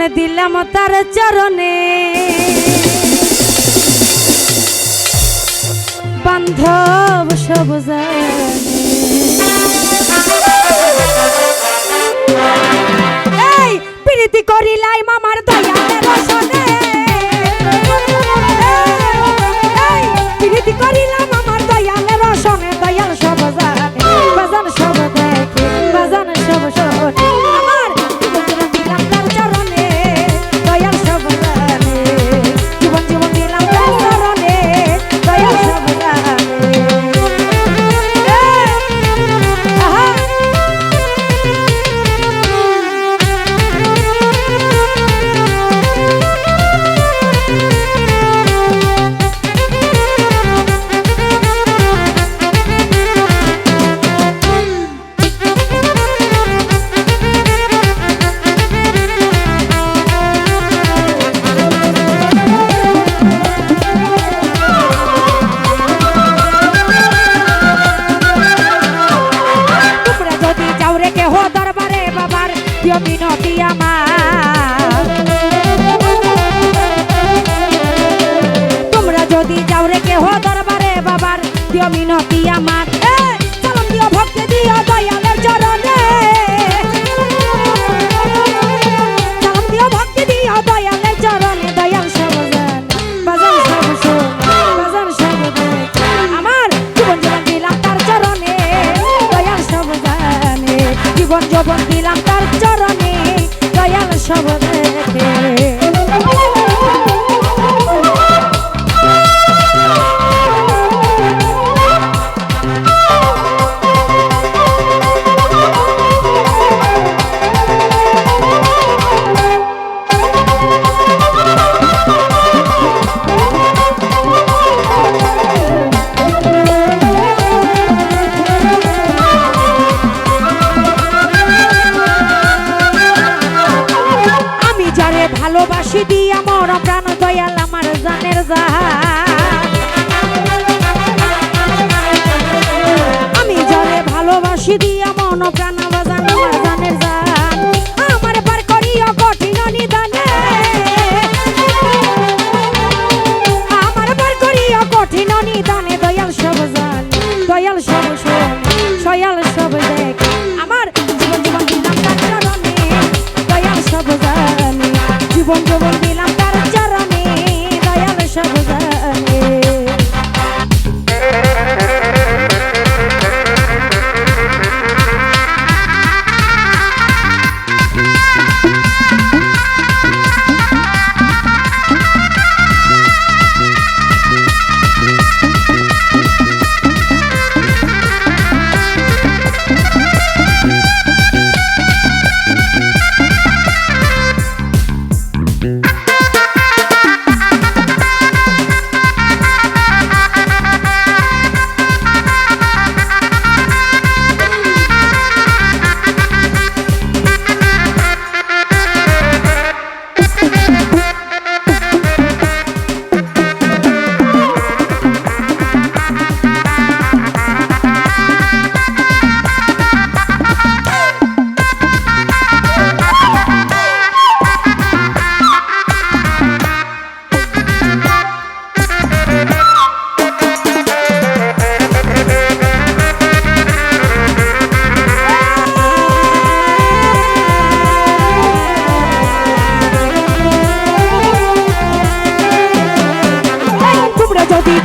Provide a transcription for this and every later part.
জীবন দিলাম তার চরণে। বান্ধব সবুজায় জমি নটি আমার তোমরা যদি যাও রে হো দরবারে বাবার জমি আমার ভালোবাসি দি আমার প্রাণ দয়াল আমার জানের জাহা আমি জলে ভালোবাসি দিয়া Mm-hmm.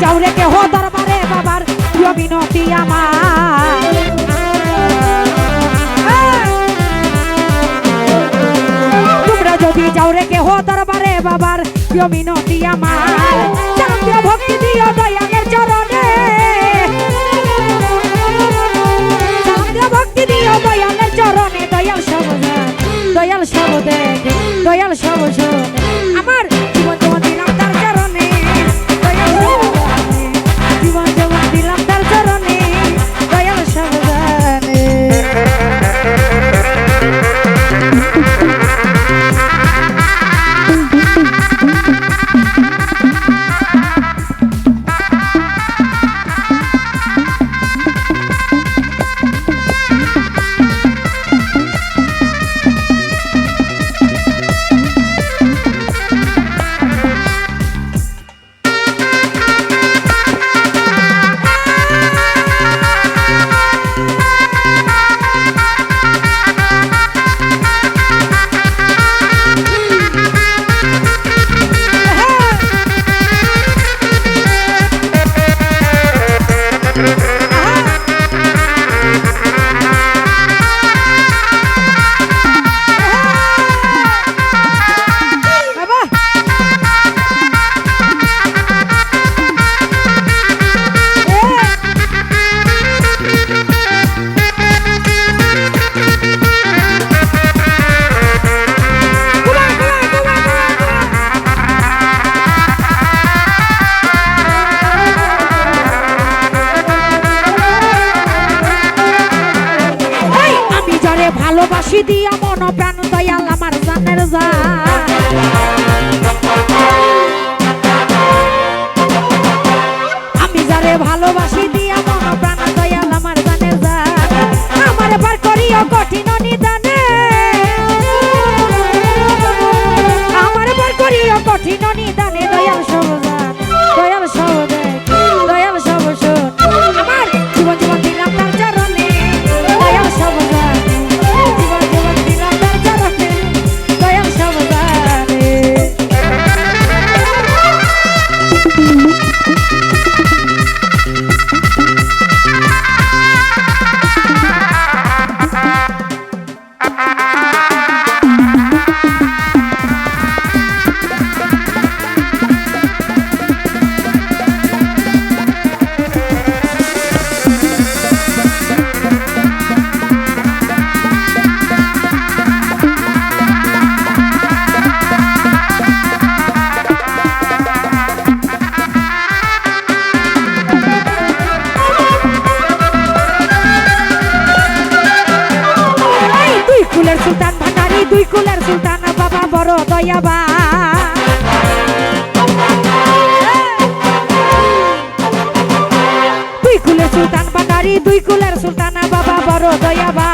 যাও রে হো দরবারে বাবার প্রিয় বিনতি আমার। তোমরা যদি যাও রে কেহ দরবারে বাবার প্রিয় বিনতি আমার জাতীয় ভক্তি দিও দয়ালের চরণে। জাতীয় ভক্তি দিও দয়ালের চরণে, দয়াল সব দয়াল সব দেখ দয়াল সব día সুলতান ভান্ডারি, দুই কুলের সুলতান, বাবা বড় দয়াবা দুই কুলের সুলতান ভান্ডারি, দুই কুলের সুলতান, বাবা বড় দয়াবা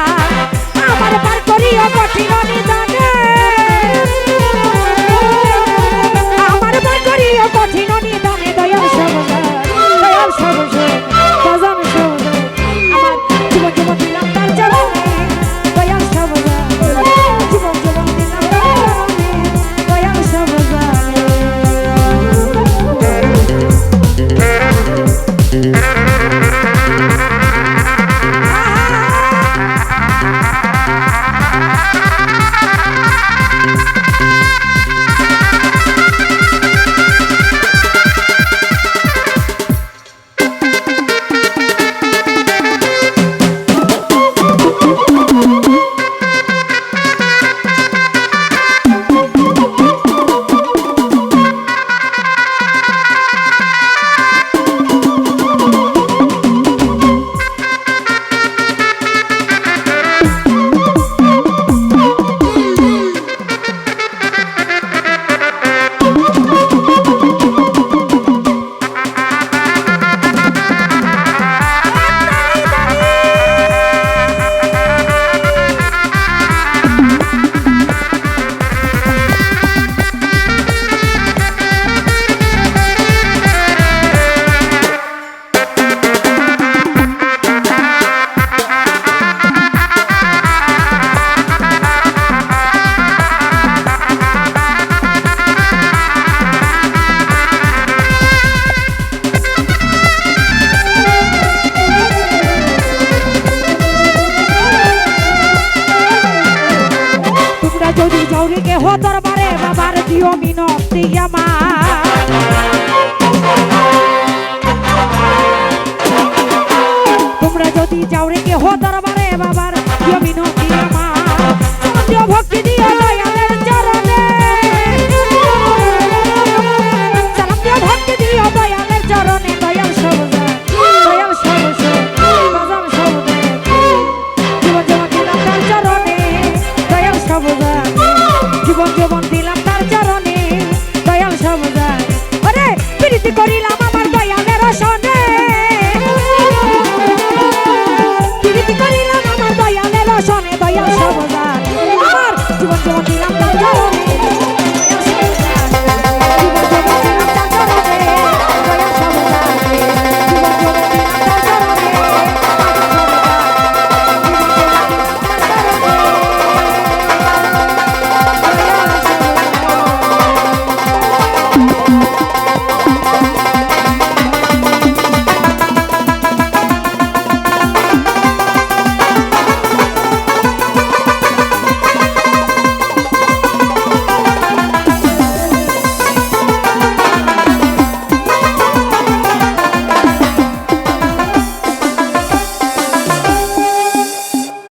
ও দরবারে বাবার দিও মিনতি আমার। Don't